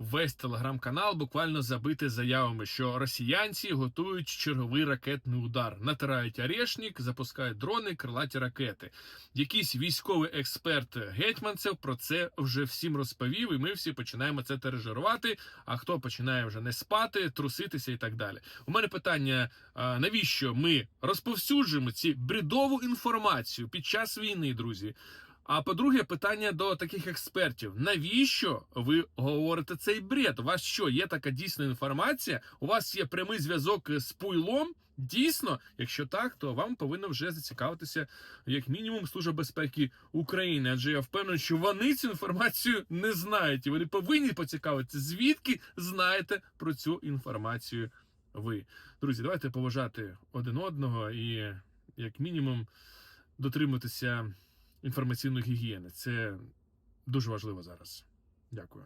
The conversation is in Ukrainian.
весь телеграм-канал буквально забити заявами, що росіянці готують черговий ракетний удар, натирають орешник, запускають дрони, крилаті ракети. Якийсь військовий експерт гетьманцев про це вже всім розповів, і ми всі починаємо це тережирувати. А хто починає вже не спати, труситися і так далі. У мене питання: навіщо ми розповсюджуємо ці бредову інформацію під час війни, друзі? А по-друге, питання до таких експертів: навіщо ви говорите цей бред? У вас що, є така дійсна інформація? У вас є прямий зв'язок з пуйлом? Дійсно, якщо так, то вам повинно вже зацікавитися як мінімум Служба безпеки України. Адже я впевнений, що вони цю інформацію не знають, і вони повинні поцікавитися, звідки знаєте про цю інформацію ви. Друзі, давайте поважати один одного і, як мінімум, дотримуватися інформаційної гігієни. Це дуже важливо зараз. Дякую.